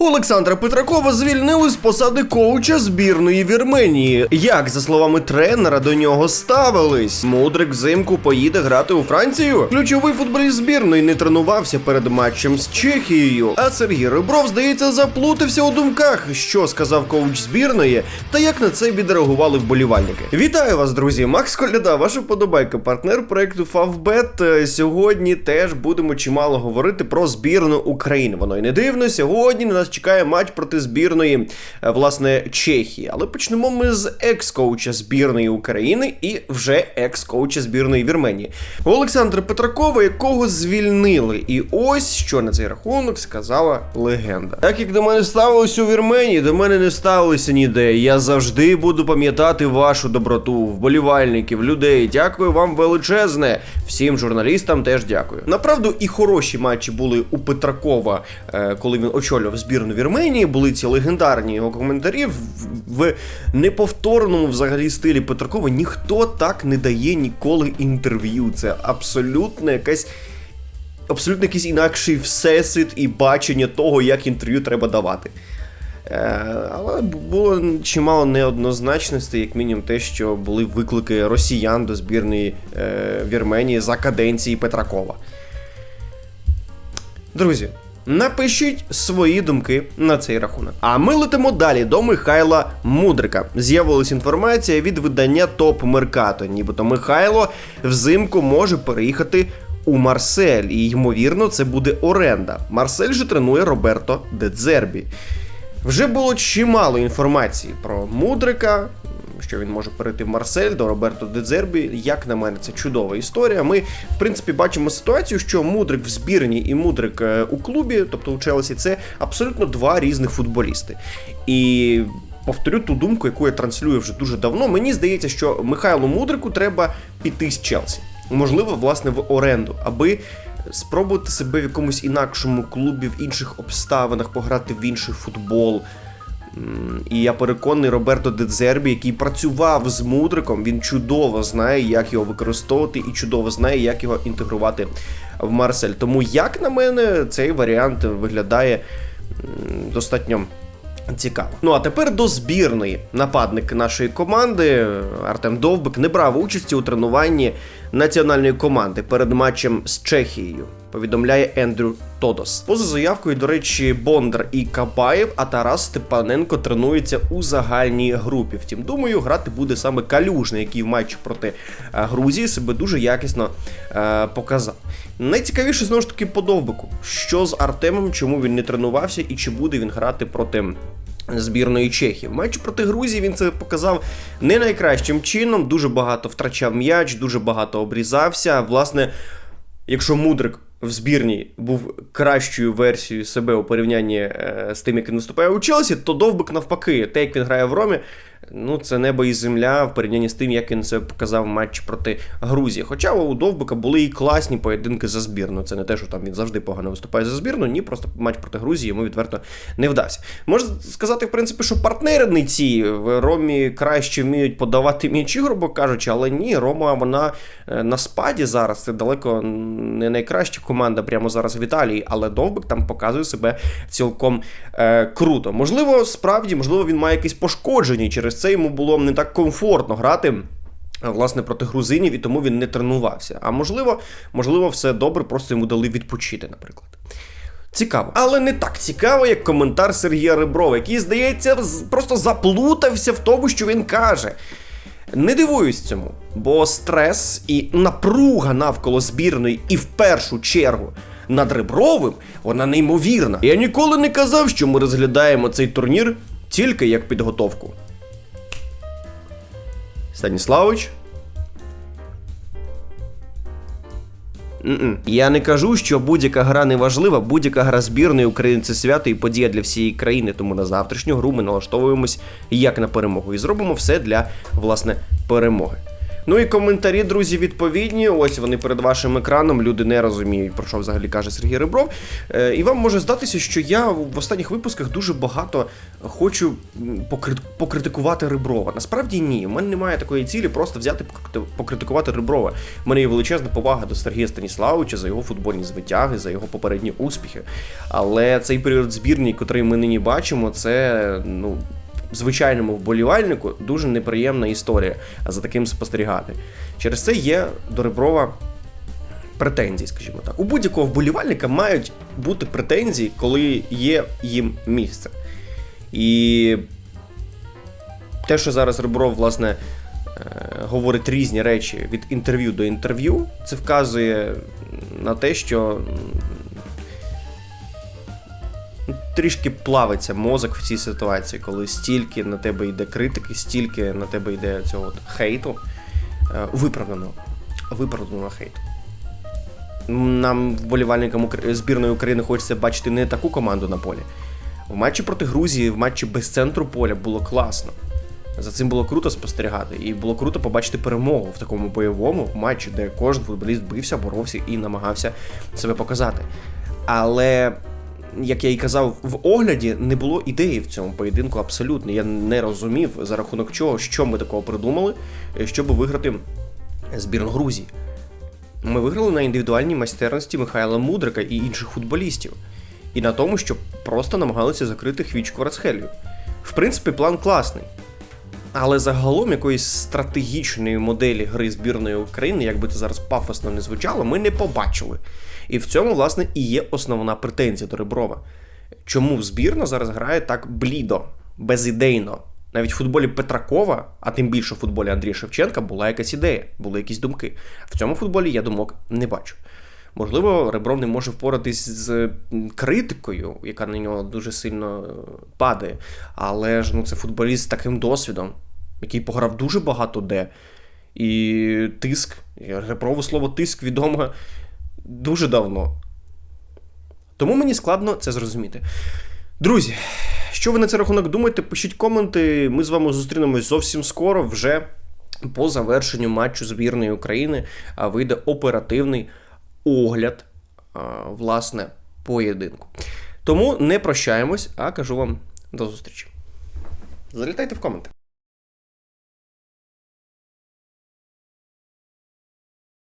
Олександра Петракова звільнили з посади коуча збірної Вірменії. Як, за словами тренера, до нього ставились? Мудрик взимку поїде грати у Францію. Ключовий футболіст збірної не тренувався перед матчем з Чехією. А Сергій Ребров, здається, заплутався у думках, що сказав коуч збірної, та як на це відреагували вболівальники. Вітаю вас, друзі! Макс Коляда, ваша подобайка, партнер проекту. Е, Сьогодні теж будемо чимало говорити про збірну України. Воно й не дивно. Сьогодні на нас чекає матч проти збірної е, власне Чехії. Але почнемо ми з екс-коуча збірної України і вже екс-коуча збірної Вірменії. Олександра Петракова, якого звільнили. І ось що на цей рахунок сказала легенда. Так як до мене ставилось у Вірменії, до мене не ставилося ніде. Я завжди буду пам'ятати вашу доброту, вболівальників, людей. Дякую вам величезне. Всім журналістам теж дякую. Направду і хороші матчі були у Петракова, е, коли він очолював збірну Вірменії. Були ці легендарні його коментарі в, в неповторному взагалі стилі Петракова. Ніхто так не дає ніколи інтерв'ю. Це абсолютно якась. Абсолютно якийсь інакший всесвіт і бачення того, як інтерв'ю треба давати. Е, але було чимало неоднозначностей, як мінімум те, що були виклики росіян до збірної е, Вірменії за каденції Петракова. Друзі, напишіть свої думки на цей рахунок. А ми летимо далі до Михайла Мудрика. З'явилася інформація від видання Топ Меркато, нібито Михайло взимку може переїхати у Марсель, і ймовірно, це буде оренда. Марсель же тренує Роберто Дедзербі. Вже було чимало інформації про Мудрика, що він може перейти в Марсель до Роберто Дедзербі. Як на мене, це чудова історія. Ми, в принципі, бачимо ситуацію, що Мудрик в збірні і Мудрик е, у клубі, тобто у Челсі, це абсолютно два різних футболісти. І. Повторю ту думку, яку я транслюю вже дуже давно. Мені здається, що Михайлу Мудрику треба піти з Челсі. Можливо, власне, в оренду, аби спробувати себе в якомусь інакшому клубі, в інших обставинах, пограти в інший футбол. І я переконаний, Роберто Дедзербі, який працював з Мудриком, він чудово знає, як його використовувати, і чудово знає, як його інтегрувати в Марсель. Тому, як на мене, цей варіант виглядає достатньо. Цікаво. Ну а тепер до збірної. Нападник нашої команди Артем Довбик не брав участі у тренуванні національної команди перед матчем з Чехією. Повідомляє Ендрю Тодос. Поза заявкою, до речі, Бондар і Кабаєв, а Тарас Степаненко тренуються у загальній групі. Втім, думаю, грати буде саме Калюжний, який в матчі проти е, Грузії себе дуже якісно е, показав. Найцікавіше знову ж таки по Довбику. Що з Артемом, чому він не тренувався і чи буде він грати проти збірної Чехії. В матчі проти Грузії він це показав не найкращим чином. Дуже багато втрачав м'яч, дуже багато обрізався. Власне, якщо Мудрик в збірній був кращою версією себе у порівнянні е, з тим, як він виступає у Челсі, то довбик навпаки, те, як він грає в Ромі, ну це небо і земля в порівнянні з тим, як він це показав в матчі проти Грузії. Хоча у Довбика були і класні поєдинки за збірну. Це не те, що там він завжди погано виступає за збірну, ні, просто матч проти Грузії йому відверто не вдався. Можна сказати, в принципі, що партнери не ці в Ромі краще вміють подавати м'ячі, грубо кажучи, але ні, Рома вона е, на спаді зараз. Це далеко не найкраща команда прямо зараз в Італії, але Довбик там показує себе цілком е, круто. Можливо, справді, можливо, він має якісь пошкодження, через це йому було не так комфортно грати. Власне, проти грузинів, і тому він не тренувався. А можливо, можливо, все добре, просто йому дали відпочити, наприклад. Цікаво. Але не так цікаво, як коментар Сергія Реброва, який, здається, просто заплутався в тому, що він каже. Не дивуюсь цьому, бо стрес і напруга навколо збірної, і в першу чергу над Ребровим, вона неймовірна. Я ніколи не казав, що ми розглядаємо цей турнір тільки як підготовку. Станіславович? Я не кажу, що будь-яка гра не важлива, будь-яка гра збірної України це свято і подія для всієї країни. Тому на завтрашню гру ми налаштовуємось як на перемогу і зробимо все для власне перемоги. Ну і коментарі, друзі, відповідні. Ось вони перед вашим екраном. Люди не розуміють, про що взагалі каже Сергій Ребров. Е, і вам може здатися, що я в останніх випусках дуже багато хочу покрит- покритикувати Реброва. Насправді ні. У мене немає такої цілі просто взяти покритикувати Реброва. У мене є величезна повага до Сергія Станіславовича за його футбольні звитяги, за його попередні успіхи. Але цей період збірні, який ми нині бачимо, це ну. Звичайному вболівальнику дуже неприємна історія за таким спостерігати. Через це є до Реброва претензії, скажімо так. У будь-якого вболівальника мають бути претензії, коли є їм місце. І те, що зараз Ребров, власне, е, говорить різні речі від інтерв'ю до інтерв'ю, це вказує на те, що трішки плавиться мозок в цій ситуації, коли стільки на тебе йде критики, стільки на тебе йде цього от хейту, е, виправданого, виправданого хейту. Нам, вболівальникам збірної України, хочеться бачити не таку команду на полі. В матчі проти Грузії, в матчі без центру поля було класно. За цим було круто спостерігати, і було круто побачити перемогу в такому бойовому матчі, де кожен футболіст бився, боровся і намагався себе показати. Але, як я і казав, в огляді не було ідеї в цьому поєдинку абсолютно. Я не розумів за рахунок чого, що ми такого придумали, е, щоб виграти збірну Грузії. Ми виграли на індивідуальній майстерності Михайла Мудрика і інших футболістів, і на тому, що просто намагалися закрити хвічку Рацхелію. В принципі, план класний. Але загалом якоїсь стратегічної моделі гри збірної України, як би це зараз пафосно не звучало, ми не побачили. І в цьому, власне, і є основна претензія до Реброва. Чому збірна зараз грає так блідо, безідейно? Навіть в футболі Петракова, а тим більше в футболі Андрія Шевченка, була якась ідея, були якісь думки. В цьому футболі я думок не бачу. Можливо, Ребров не може впоратись з критикою, яка на нього дуже сильно е, падає. Але ж ну, це футболіст з таким досвідом, який пограв дуже багато де. І тиск, і Реброву слово тиск відомо дуже давно. Тому мені складно це зрозуміти. Друзі, що ви на цей рахунок думаєте? Пишіть коменти. Ми з вами зустрінемось зовсім скоро, вже по завершенню матчу збірної України вийде оперативний огляд власне поєдинку. Тому не прощаємось, а кажу вам до зустрічі. Залітайте в коменти.